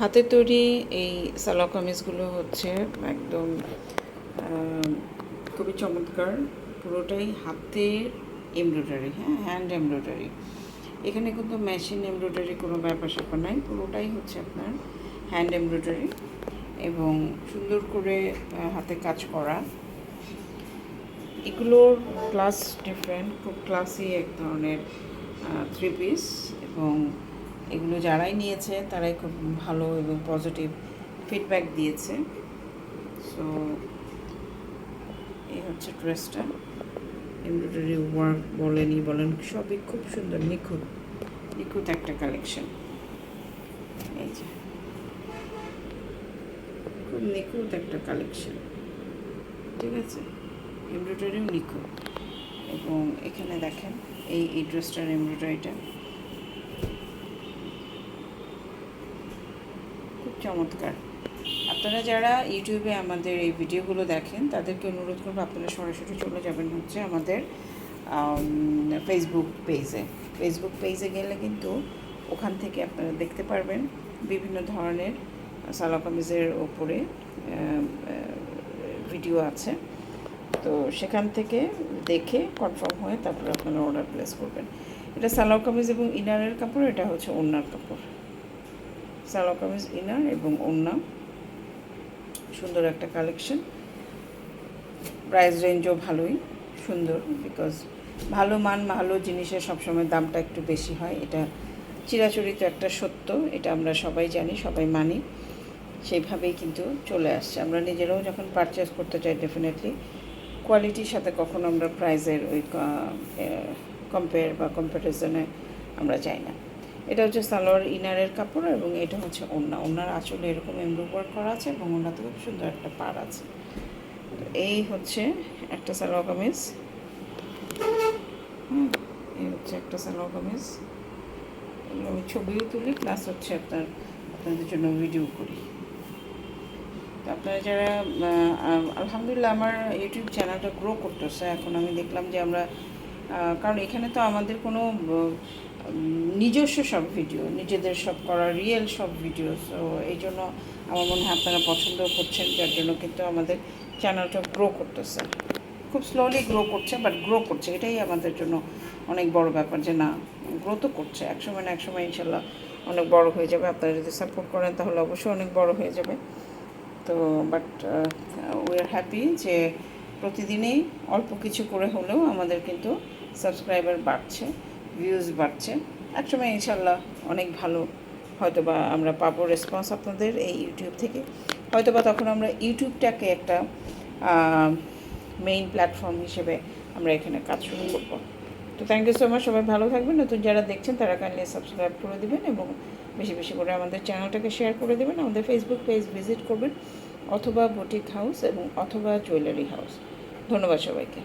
হাতে তৈরি এই সালোয়ার কামিজগুলো হচ্ছে একদম খুবই চমৎকার। পুরোটাই হাতের এমব্রয়ডারি হ্যাঁ হ্যান্ড এমব্রয়ডারি এখানে কিন্তু মেশিন এমব্রয়ডারি কোনো ব্যাপার স্যাপার নাই, পুরোটাই হচ্ছে আপনার হ্যান্ড এমব্রয়ডারি এবং সুন্দর করে হাতে কাজ করা। এগুলোর ক্লাস ডিফারেন্ট খুব ক্লাসি এক ধরনের থ্রি পিস এবং এগুলো যারাই নিয়েছে তারাই খুব ভালো এবং পজিটিভ ফিডব্যাক দিয়েছে। সো এই হচ্ছে ড্রেসটা। এমব্রয়ডারি ওয়ার্ক বলেনি, বলেন, সবই খুব সুন্দর, নিখুঁত নিখুঁত একটা কালেকশন এই যে। খুব নিখুঁত একটা কালেকশন ঠিক আছে? এমব্রয়ডারিও নিখুঁত। এবং এখানে দেখেন, এই এই ড্রেসটার এমব্রয়ডারিটা খুব চমৎকার। আপনারা যারা ইউটিউবে আমাদের এই ভিডিওগুলো দেখেন, তাদেরকে অনুরোধ করব আপনারা সরাসরি চলে যাবেন হচ্ছে আমাদের ফেসবুক পেজে ফেসবুক পেজে গেলে কিন্তু ওখান থেকে আপনারা দেখতে পারবেন বিভিন্ন ধরনের সালা কামিজের ওপরে ভিডিও আছে। তো সেখান থেকে দেখে কনফার্ম হয়ে তারপরে আপনারা অর্ডার প্লেস করবেন। এটা সালোয়ার কামিজ এবং ইনারের কাপড়, এটা হচ্ছে ওড়নার কাপড়। সালোয়ার কামিজ ইনার এবং ওড়না। সুন্দর একটা কালেকশন। প্রাইস রেঞ্জও ভালোই, সুন্দর বিকজ ভালো মান, ভালো জিনিসের সবসময় দামটা একটু বেশি হয়। এটা চিরাচরিত একটা সত্য, এটা আমরা সবাই জানি, সবাই মানি। সেইভাবেই কিন্তু চলে আসছে। আমরা নিজেরাও যখন পারচেস করতে চাই ডেফিনেটলি কোয়ালিটির সাথে কখনো আমরা প্রাইজের ওই কম্পেয়ার বা কম্পারিজনে আমরা যাই না। এটা হচ্ছে সালোয়ার ইনারের কাপড় এবং এটা হচ্ছে ওড়না ওড়নার আঁচলে এরকম এমব্রয়ডারি করা আছে এবং ওড়নাতে খুব সুন্দর একটা পাড় আছে। এই হচ্ছে একটা সালোয়ার কামিজ। হুম, এই হচ্ছে একটা সালোয়ার কামিজ। আমি ছবিও তুলি প্লাস হচ্ছে আপনার, আপনাদের জন্য ভিডিও করি। আপনারা যারা আলহামদুলিল্লাহ আমার ইউটিউব চ্যানেলটা গ্রো করতেছে, এখন আমি দেখলাম যে আমরা কারণ এখানে তো আমাদের কোনো নিজস্ব সব ভিডিও নিজেদের সব করা রিয়েল সব ভিডিও সো এই জন্য আমার মনে হয় আপনারা পছন্দ করছেন, যার জন্য কিন্তু আমাদের চ্যানেলটা গ্রো করতেছে। খুব স্লোলি গ্রো করছে বাট গ্রো করছে। এটাই আমাদের জন্য অনেক বড় ব্যাপার যে না গ্রো তো করছে। একসময় না একসময় ইনশাল্লাহ অনেক বড় হয়ে যাবে। আপনারা যদি সাপোর্ট করেন, তাহলে অবশ্যই অনেক বড় হয়ে যাবে। তো বাট উই আর হ্যাপি যে প্রতিদিনই অল্প কিছু করে হলেও আমাদের কিন্তু সাবস্ক্রাইবার বাড়ছে ভিউজ বাড়ছে। একসময় ইনশাল্লাহ অনেক ভালো হয়তো বা আমরা পাবো রেসপন্স আপনাদের এই ইউটিউব থেকে। হয়তো বা তখন আমরা ইউটিউবটাকে একটা মেইন প্ল্যাটফর্ম হিসেবে আমরা এখানে কাজ শুরু করব। তো থ্যাংক ইউ সো মাচ সবাই ভালো থাকবেন। নতুন যারা দেখছেন তারা কাইন্ডলি সাবস্ক্রাইব করে দিবেন এবং বেশি বেশি করে আমাদের চ্যানেলটাকে শেয়ার করে দেবেন, আমাদের ফেসবুক পেজ ভিজিট করবেন, অথবা বুটিক হাউস এবং অথবা জুয়েলারি হাউস ধন্যবাদ সবাইকে।